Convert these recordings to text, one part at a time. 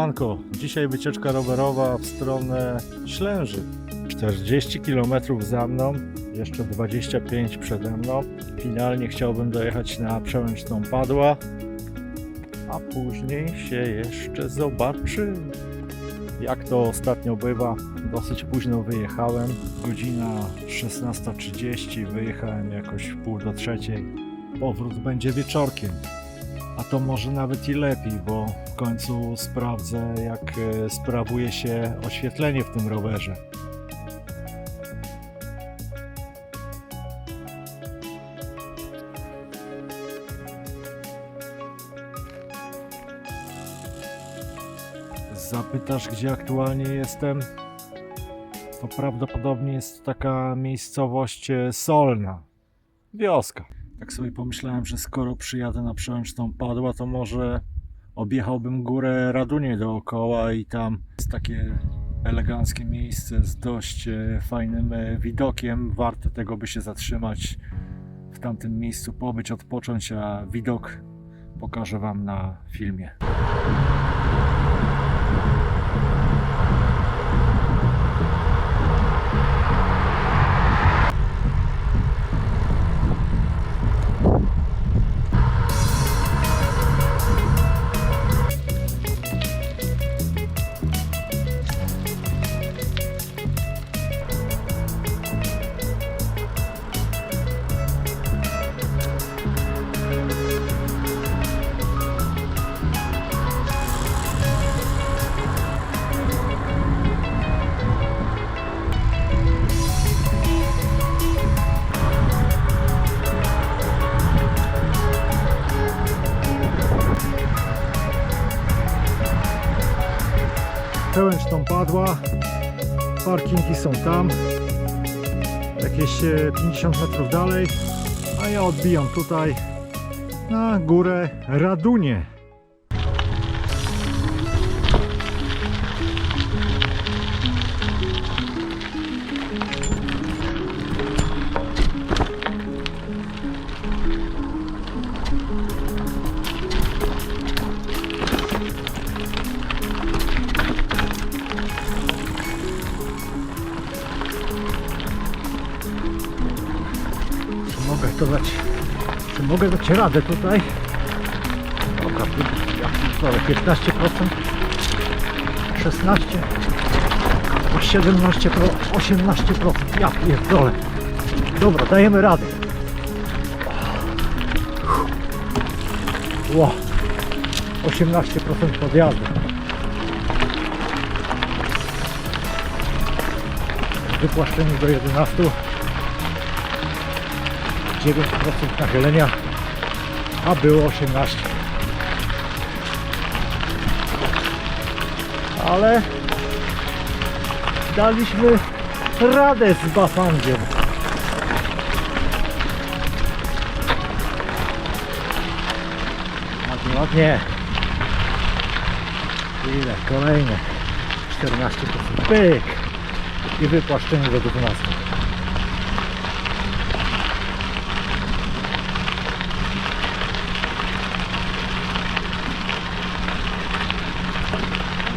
Siemanko, dzisiaj wycieczka rowerowa w stronę Ślęży. 40 km za mną, jeszcze 25 przede mną. Finalnie chciałbym dojechać na przełęczną Padła, a później się jeszcze zobaczy. Jak to ostatnio bywa, dosyć późno wyjechałem. Godzina 16.30, wyjechałem jakoś w pół do trzeciej. Powrót będzie wieczorkiem. A to może nawet i lepiej, bo w końcu sprawdzę, jak e, sprawuje się oświetlenie w tym rowerze. Zapytasz, gdzie aktualnie jestem? To prawdopodobnie jest taka miejscowość e, Solna. Wioska. Tak sobie pomyślałem, że skoro przyjadę na przełęczną Padła, to może objechałbym górę Radunie dookoła i tam jest takie eleganckie miejsce z dość e, fajnym e, widokiem. Warto tego, by się zatrzymać w tamtym miejscu, pobyć, odpocząć, a widok pokażę Wam na filmie. Przełęczną padła. Parkingi są tam. Jakieś e, 50 metrów dalej. A ja odbijam tutaj na górę Radunie. To? Czy mogę dać radę tutaj? Ja pierdolę, 15%, 16, 17, 18%, ja pierdolę. Dobra, dajemy radę. Ło, 18% podjazdu. Wypłaszczenie do 11. 9% nachylenia, a było 18. Ale daliśmy radę z bafangiem. Ładnie, ładnie. Ile? Kolejne 14%. Pyk! I wypłaszczenie do 12.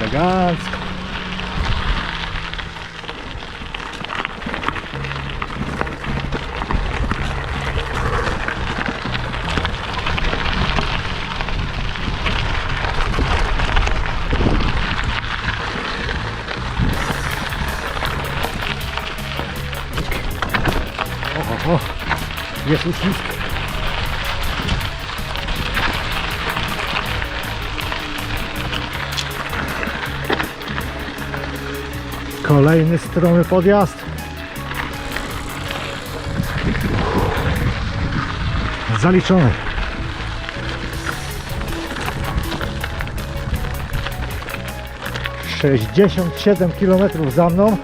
wieder Gas. Oh, oh, oh. Jetzt ist nicht Kolejny stromy podjazd. Zaliczony. Sześćdziesiąt siedem kilometrów za mną.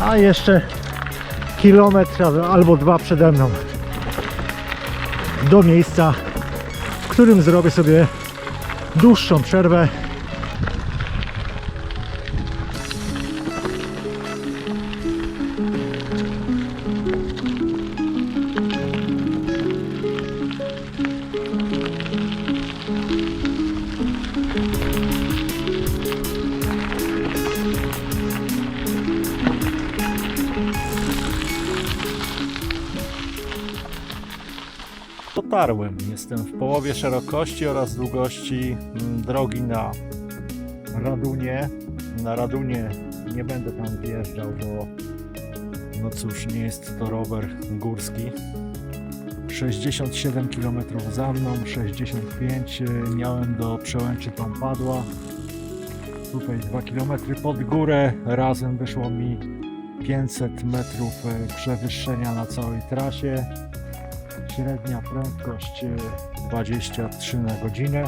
A jeszcze kilometr albo dwa przede mną. Do miejsca, w którym zrobię sobie dłuższą przerwę. Dotarłem. Jestem w połowie szerokości oraz długości mm, drogi na Radunie. Na Radunie nie będę tam wjeżdżał, bo no cóż, nie jest to rower górski. 67 km za mną, 65 y, miałem do przełęczy tam padła. Tutaj 2 km pod górę, razem wyszło mi 500 metrów y, przewyższenia na całej trasie. Średnia prędkość y, 23 na godzinę.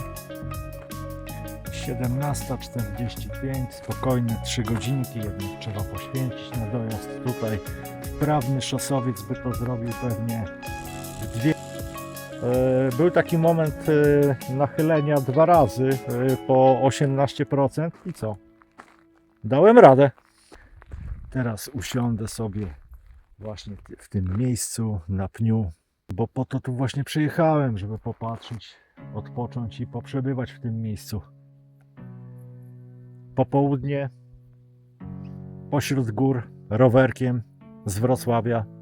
17.45, spokojne 3 godzinki, jednak trzeba poświęcić na dojazd tutaj. Wprawny szosowiec by to zrobił pewnie w dwie. E, Był taki moment e, nachylenia dwa razy e, po 18% i co? Dałem radę. Teraz usiądę sobie właśnie w tym miejscu na pniu, bo po to tu właśnie przyjechałem, żeby popatrzeć, odpocząć i poprzebywać w tym miejscu popołudnie pośród gór rowerkiem z Wrocławia.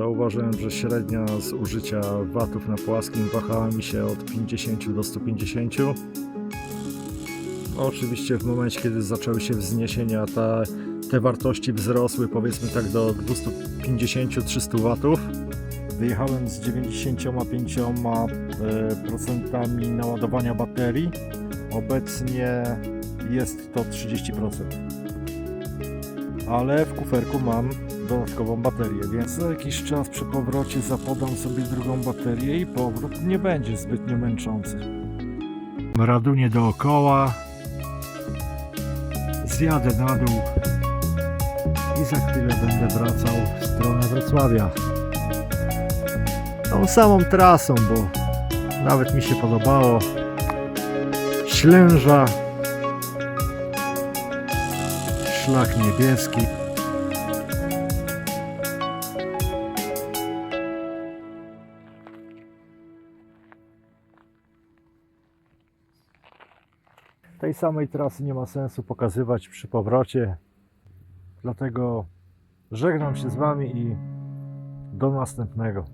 Zauważyłem, że średnia zużycia watów na płaskim wahała mi się od 50 do 150. No, oczywiście w momencie, kiedy zaczęły się wzniesienia, te wartości wzrosły powiedzmy tak do 250-300 watów. Wyjechałem z 95% naładowania baterii. Obecnie jest to 30% ale w kuferku mam dodatkową baterię, więc za jakiś czas przy powrocie zapodam sobie drugą baterię i powrót nie będzie zbytnio męczący. Radunie dookoła, zjadę na dół i za chwilę będę wracał w stronę Wrocławia. Tą samą trasą, bo nawet mi się podobało. Ślęża, szlak niebieski. Tej samej trasy nie ma sensu pokazywać przy powrocie. Dlatego żegnam się z Wami i do następnego.